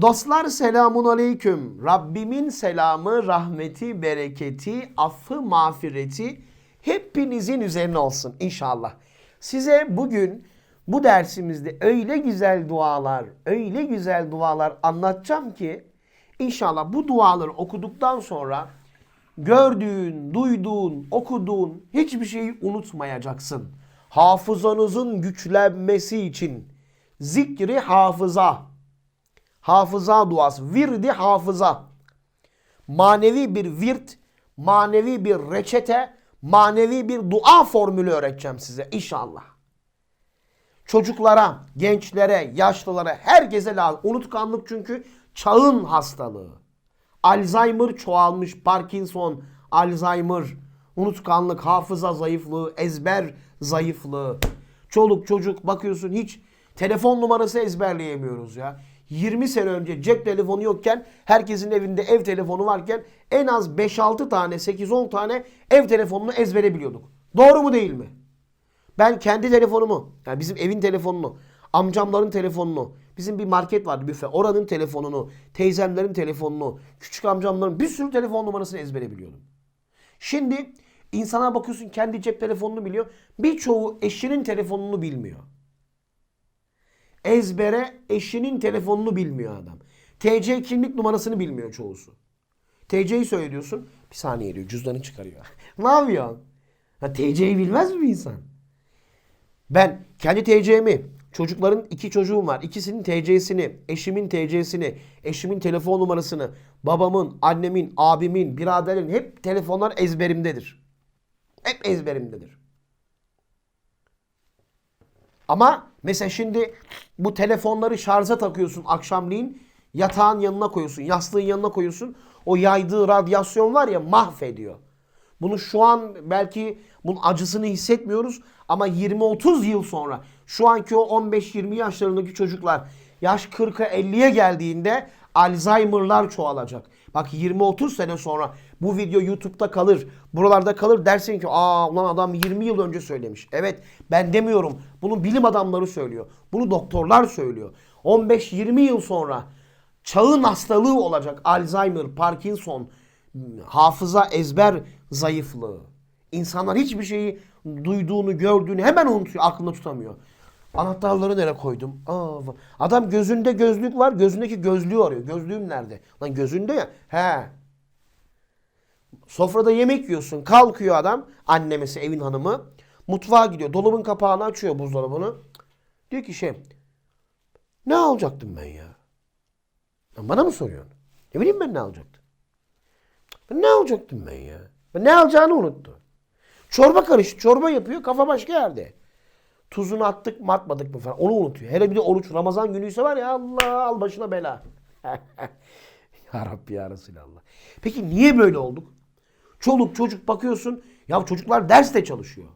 Dostlar selamun aleyküm. Rabbimin selamı, rahmeti, bereketi, affı, mağfireti hepinizin üzerine olsun inşallah. Size bugün bu dersimizde öyle güzel dualar, öyle güzel dualar anlatacağım ki inşallah bu duaları okuduktan sonra gördüğün, duyduğun, okuduğun hiçbir şeyi unutmayacaksın. Hafızanızın güçlenmesi için zikri hafıza hafıza duası, virdi hafıza. Manevi bir virt, manevi bir reçete, manevi bir dua formülü öğreteceğim size inşallah. Çocuklara, gençlere, yaşlılara, herkese lazım. Unutkanlık çünkü çağın hastalığı. Alzheimer çoğalmış, Parkinson, Alzheimer, unutkanlık, hafıza zayıflığı, ezber zayıflığı. Çoluk çocuk bakıyorsun hiç telefon numarası ezberleyemiyoruz ya. 20 sene önce cep telefonu yokken herkesin evinde ev telefonu varken en az 5-6 tane 8-10 tane ev telefonunu ezbere biliyorduk. Doğru mu değil mi? Ben kendi telefonumu, yani bizim evin telefonunu, amcamların telefonunu, bizim bir market vardı büfe, oranın telefonunu, teyzemlerin telefonunu, küçük amcamların bir sürü telefon numarasını ezbere biliyordum. Şimdi insana bakıyorsun kendi cep telefonunu biliyor. Birçoğu eşinin telefonunu bilmiyor. Ezbere eşinin telefonunu bilmiyor adam. TC kimlik numarasını bilmiyor çoğusu. TC'yi söylüyorsun. Bir saniye diyor cüzdanı çıkarıyor. ne yapıyorsun? Ha, TC'yi bilmez mi bir insan? Ben kendi TC'mi, çocukların iki çocuğum var. İkisinin TC'sini, eşimin TC'sini, eşimin telefon numarasını, babamın, annemin, abimin, biraderin hep telefonlar ezberimdedir. Hep ezberimdedir. Ama mesela şimdi bu telefonları şarja takıyorsun akşamleyin. Yatağın yanına koyuyorsun, yastığın yanına koyuyorsun. O yaydığı radyasyon var ya mahvediyor. Bunu şu an belki bunun acısını hissetmiyoruz ama 20-30 yıl sonra şu anki o 15-20 yaşlarındaki çocuklar yaş 40'a 50'ye geldiğinde Alzheimer'lar çoğalacak. Bak 20-30 sene sonra bu video YouTube'da kalır, buralarda kalır dersin ki aa ulan adam 20 yıl önce söylemiş. Evet ben demiyorum. Bunu bilim adamları söylüyor. Bunu doktorlar söylüyor. 15-20 yıl sonra çağın hastalığı olacak Alzheimer, Parkinson, hafıza ezber zayıflığı. İnsanlar hiçbir şeyi duyduğunu, gördüğünü hemen unutuyor, aklında tutamıyor. Anahtarları nereye koydum? Aa, adam gözünde gözlük var, gözündeki gözlüğü arıyor. Gözlüğüm nerede? Lan gözünde ya. He. Sofrada yemek yiyorsun. Kalkıyor adam, annemesi, evin hanımı. Mutfağa gidiyor. Dolabın kapağını açıyor buzdolabını. Diyor ki şey, ne alacaktım ben ya? Lan bana mı soruyorsun? Ne bileyim ben ne alacaktım? Ben ne alacaktım ben ya? Ben ne alacağını unuttu. Çorba karıştı. Çorba yapıyor. Kafa başka yerde. Tuzunu attık mı atmadık mı falan. Onu unutuyor. Hele bir de oruç. Ramazan günüyse var ya Allah al başına bela. ya Rabbi ya Resulallah. Peki niye böyle olduk? Çoluk çocuk bakıyorsun. Ya çocuklar derste çalışıyor.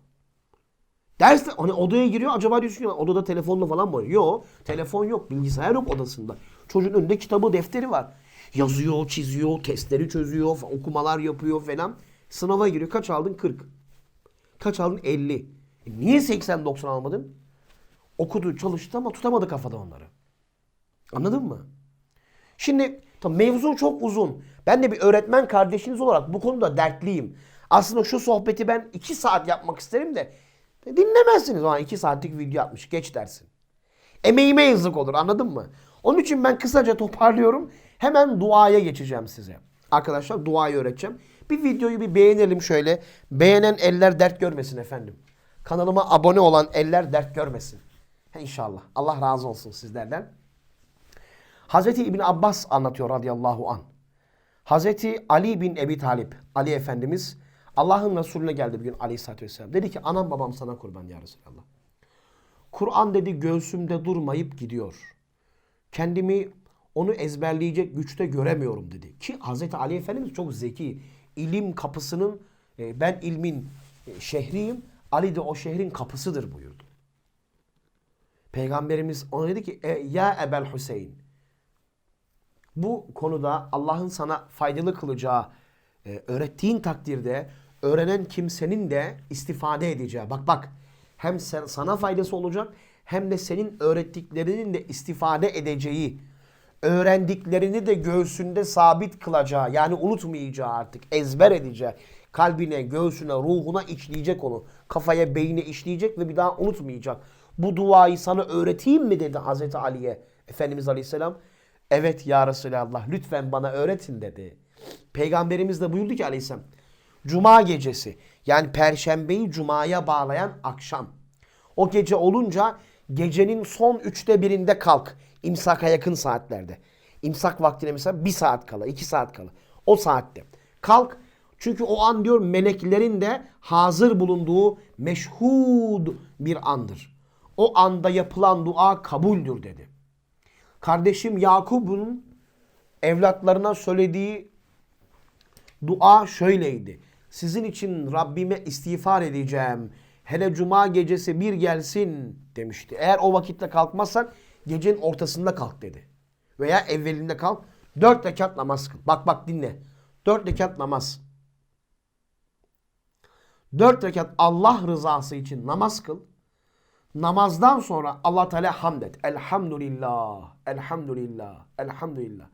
Derste hani odaya giriyor acaba diyorsun ki odada telefonla falan mı? Yok. Telefon yok. Bilgisayar yok odasında. Çocuğun önünde kitabı defteri var. Yazıyor, çiziyor, testleri çözüyor, okumalar yapıyor falan. Sınava giriyor. Kaç aldın? 40. Kaç aldın? 50. E niye 80-90 almadın? Okudu, çalıştı ama tutamadı kafada onları. Anladın mı? Şimdi mevzu çok uzun. Ben de bir öğretmen kardeşiniz olarak bu konuda dertliyim. Aslında şu sohbeti ben 2 saat yapmak isterim de dinlemezsiniz. O an 2 saatlik video yapmış. Geç dersin. Emeğime yazık olur anladın mı? Onun için ben kısaca toparlıyorum. Hemen duaya geçeceğim size. Arkadaşlar duayı öğreteceğim. Bir videoyu bir beğenelim şöyle. Beğenen eller dert görmesin efendim. Kanalıma abone olan eller dert görmesin. İnşallah. Allah razı olsun sizlerden. Hazreti İbn Abbas anlatıyor radıyallahu an. Hazreti Ali bin Ebi Talip, Ali Efendimiz Allah'ın Resulüne geldi bir gün aleyhissalatü vesselam. Dedi ki anam babam sana kurban ya Resulallah. Kur'an dedi göğsümde durmayıp gidiyor. Kendimi onu ezberleyecek güçte göremiyorum dedi. Ki Hazreti Ali Efendimiz çok zeki. İlim kapısının, e, ben ilmin e, şehriyim, Ali de o şehrin kapısıdır buyurdu. Peygamberimiz ona dedi ki e, ya Ebel Hüseyin bu konuda Allah'ın sana faydalı kılacağı e, öğrettiğin takdirde öğrenen kimsenin de istifade edeceği. Bak bak hem sen, sana faydası olacak hem de senin öğrettiklerinin de istifade edeceği öğrendiklerini de göğsünde sabit kılacağı yani unutmayacağı artık ezber edeceği kalbine, göğsüne, ruhuna işleyecek onu. Kafaya, beyine işleyecek ve bir daha unutmayacak. Bu duayı sana öğreteyim mi dedi Hazreti Ali'ye Efendimiz Aleyhisselam. Evet ya Resulallah lütfen bana öğretin dedi. Peygamberimiz de buyurdu ki Aleyhisselam. Cuma gecesi yani perşembeyi cumaya bağlayan akşam. O gece olunca gecenin son üçte birinde kalk. İmsaka yakın saatlerde. İmsak vaktine mesela bir saat kala, iki saat kala. O saatte. Kalk. Çünkü o an diyor meleklerin de hazır bulunduğu meşhud bir andır. O anda yapılan dua kabuldür dedi. Kardeşim Yakup'un evlatlarına söylediği dua şöyleydi. Sizin için Rabbime istiğfar edeceğim. Hele cuma gecesi bir gelsin demişti. Eğer o vakitte kalkmazsan gecenin ortasında kalk dedi. Veya evvelinde kalk. Dört rekat namaz kıl. Bak bak dinle. Dört rekat namaz. Dört rekat Allah rızası için namaz kıl. Namazdan sonra Allah Teala hamd et. Elhamdülillah, elhamdülillah, elhamdülillah.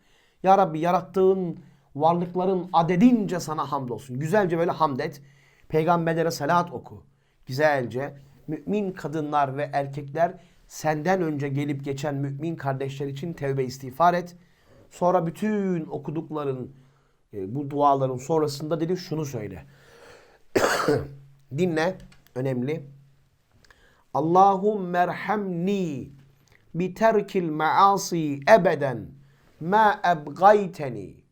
Ya Rabbi yarattığın varlıkların adedince sana hamdolsun. Güzelce böyle hamd et. Peygamberlere salat oku. Güzelce. Mümin kadınlar ve erkekler senden önce gelip geçen mümin kardeşler için tevbe istiğfar et. Sonra bütün okudukların e, bu duaların sonrasında dedi şunu söyle. Dinle. Önemli. اللهم ارحمني بترك المعاصي أبدا ما أبغيتني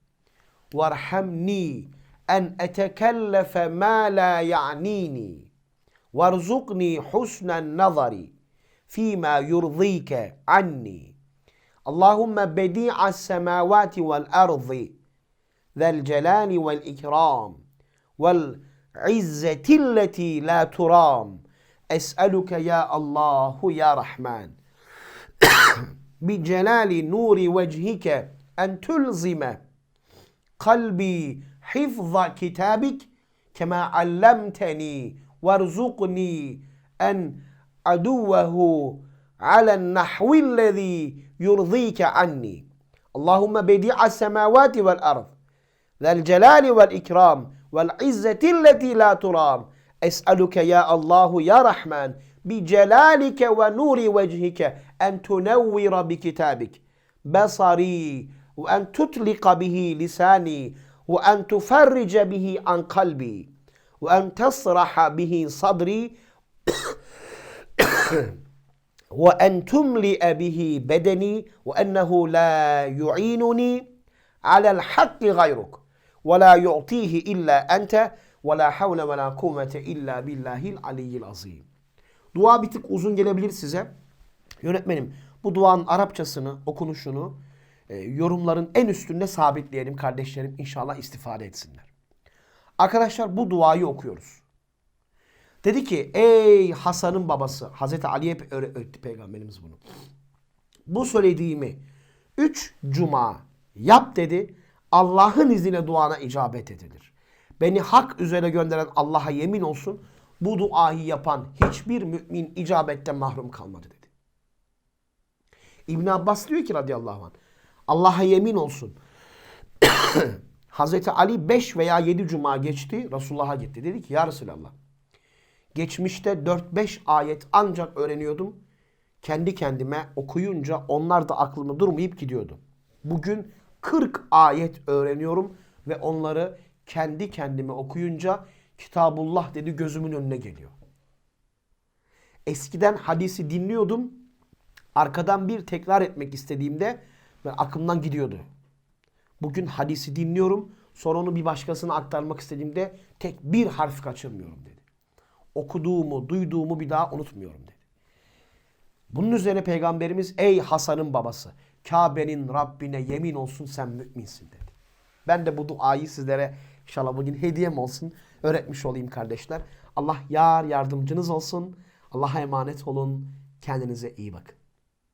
وارحمني أن أتكلف ما لا يعنيني وارزقني حسن النظر فيما يرضيك عني. اللهم بديع السماوات والأرض ذا الجلال والإكرام والعزة التي لا ترام. أسألك يا الله يا رحمن. بجلال نور وجهك أن تلزم قلبي حفظ كتابك كما علمتني وارزقني أن أدوه على النحو الذي يرضيك عني. اللهم بديع السماوات والأرض ذا الجلال والإكرام والعزة التي لا ترام. أسألك يا الله يا رحمن بجلالك ونور وجهك أن تنور بكتابك بصري وأن تطلق به لساني وأن تفرج به عن قلبي وأن تصرح به صدري وأن تملئ به بدني وأنه لا يعينني على الحق غيرك ولا يعطيه إلا أنت Ve la havle ve la kuvvete illa billahil aliyyil azim. Dua bir tık uzun gelebilir size. Yönetmenim bu duanın Arapçasını, okunuşunu e, yorumların en üstünde sabitleyelim kardeşlerim. inşallah istifade etsinler. Arkadaşlar bu duayı okuyoruz. Dedi ki ey Hasan'ın babası Hazreti Ali'ye öğretti peygamberimiz bunu. Bu söylediğimi 3 cuma yap dedi. Allah'ın izniyle duana icabet edilir. Beni hak üzere gönderen Allah'a yemin olsun bu duayı yapan hiçbir mümin icabetten mahrum kalmadı dedi. İbn Abbas diyor ki radıyallahu anh Allah'a yemin olsun. Hazreti Ali 5 veya 7 cuma geçti Resulullah'a gitti. Dedi ki ya Resulallah geçmişte 4-5 ayet ancak öğreniyordum. Kendi kendime okuyunca onlar da aklımda durmayıp gidiyordu. Bugün 40 ayet öğreniyorum ve onları kendi kendime okuyunca Kitabullah dedi gözümün önüne geliyor. Eskiden hadisi dinliyordum. Arkadan bir tekrar etmek istediğimde ben aklımdan gidiyordu. Bugün hadisi dinliyorum. Sonra onu bir başkasına aktarmak istediğimde tek bir harf kaçırmıyorum dedi. Okuduğumu, duyduğumu bir daha unutmuyorum dedi. Bunun üzerine Peygamberimiz ey Hasan'ın babası Kabe'nin Rabbine yemin olsun sen müminsin dedi. Ben de bu duayı sizlere inşallah bugün hediyem olsun öğretmiş olayım kardeşler. Allah yar yardımcınız olsun. Allah'a emanet olun. Kendinize iyi bakın.